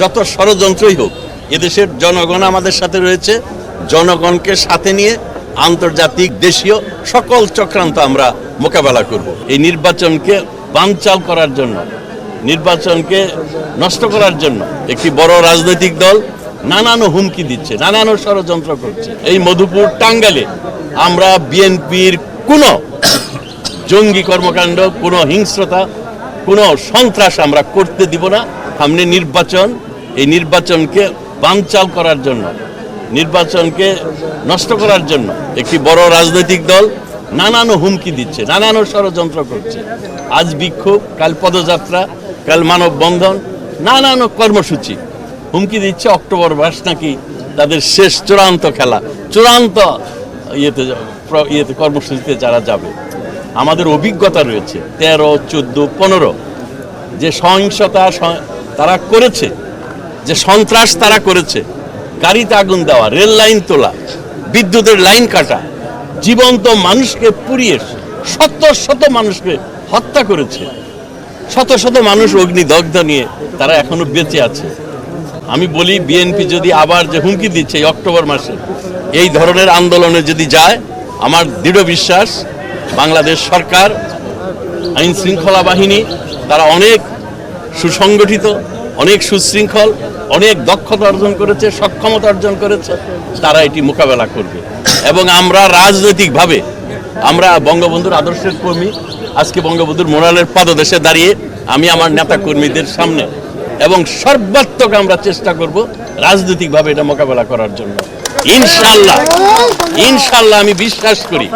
যত ষড়যন্ত্রই হোক, এদেশের জনগণ আমাদের সাথে রয়েছে। জনগণকে সাথে নিয়ে আন্তর্জাতিক দেশীয় সকল চক্রান্ত আমরা মোকাবেলা করব। এই নির্বাচনকে বানচাল করার জন্য, নির্বাচনকে নষ্ট করার জন্য একটি বড় রাজনৈতিক দল নানান হুমকি দিচ্ছে, নানান ষড়যন্ত্র করছে। এই মধুপুর টাঙ্গালে আমরা বিএনপির কোনো জঙ্গি কর্মকাণ্ড, কোনো হিংস্রতা, কোনো সন্ত্রাস আমরা করতে দিব না। সামনে নির্বাচন এই নির্বাচনকে বানচাল করার জন্য, নির্বাচনকে নষ্ট করার জন্য একটি বড় রাজনৈতিক দল নানান হুমকি দিচ্ছে, নানান ষড়যন্ত্র করছে। আজ বিক্ষোভ, কাল পদযাত্রা, কাল মানববন্ধন, নানান কর্মসূচি হুমকি দিচ্ছে অক্টোবর মাস নাকি তাদের শেষ চূড়ান্ত খেলা, চূড়ান্ত ইয়েতে ইয়েতে কর্মসূচিতে যারা যাবে। আমাদের অভিজ্ঞতা রয়েছে, তেরো, চোদ্দ, পনেরো যে সহিংসতা তারা করেছে যে সন্ত্রাস তারা করেছে, গাড়িতে আগুন দেওয়া, রেল লাইন তোলা, বিদ্যুতের লাইন কাটা, জীবন্ত মানুষকে পুড়িয়ে শত শত মানুষকে হত্যা করেছে, শত শত মানুষ অগ্নিদগ্ধ নিয়ে তারা এখনও বেঁচে আছে। আমি বলি, বিএনপি যদি আবার যে হুমকি দিচ্ছে এই অক্টোবর মাসে, এই ধরনের আন্দোলনে যদি যায়, আমার দৃঢ় বিশ্বাস, বাংলাদেশ সরকার আইন শৃঙ্খলা বাহিনী, তারা অনেক সুসংগঠিত অনেক সুশৃঙ্খল, অনেক দক্ষতা অর্জন করেছে, সক্ষমতা অর্জন করেছে, তারা এটি মোকাবেলা করবে। এবং আমরা রাজনৈতিকভাবে, আমরা বঙ্গবন্ধুর আদর্শের কর্মী, আজকে বঙ্গবন্ধুর মোরালের পদদেশে দাঁড়িয়ে আমি আমার নেতা কর্মীদের সামনে এবং সর্বাত্মক আমরা চেষ্টা করব রাজনৈতিকভাবে এটা মোকাবেলা করার জন্য। ইনশাল্লাহ ইনশাল্লাহ আমি বিশ্বাস করি,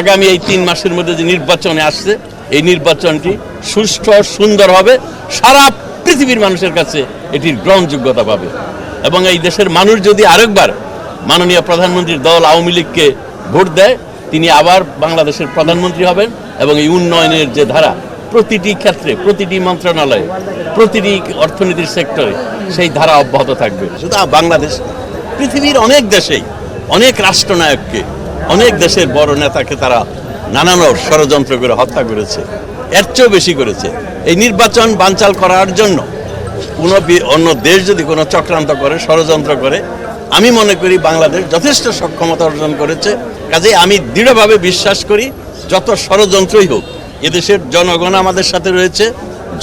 আগামী এই তিন মাসের মধ্যে যে নির্বাচনে আসছে, এই নির্বাচনটি সুষ্ঠু সুন্দর হবে। সারা পৃথিবীর মানুষের কাছে এটির গ্রহণযোগ্যতা পাবে। এবং এই দেশের মানুষ যদি আরেকবার মাননীয় প্রধানমন্ত্রীর দল আওয়ামী লীগকে ভোট দেয়, তিনি আবার বাংলাদেশের প্রধানমন্ত্রী হবেন এবং এই উন্নয়নের যে ধারা, প্রতিটি ক্ষেত্রে, প্রতিটি মন্ত্রণালয়ে, প্রতিটি অর্থনীতির সেক্টরে সেই ধারা অব্যাহত থাকবে। শুধু বাংলাদেশ, পৃথিবীর অনেক দেশেই অনেক রাষ্ট্রনায়ককে, অনেক দেশের বড় নেতাকে তারা নানান ষড়যন্ত্র করে হত্যা করেছে। এর চেয়েও বেশি করেছে। এই নির্বাচন বানচাল করার জন্য কোনো অন্য দেশ যদি কোনো চক্রান্ত করে, ষড়যন্ত্র করে, আমি মনে করি বাংলাদেশ যথেষ্ট সক্ষমতা অর্জন করেছে। কাজেই আমি দৃঢ়ভাবে বিশ্বাস করি, যত ষড়যন্ত্রই হোক, এদেশের জনগণ আমাদের সাথে রয়েছে।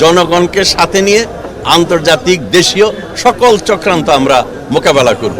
জনগণকে সাথে নিয়ে আন্তর্জাতিক দেশীয় সকল চক্রান্ত আমরা মোকাবেলা করব।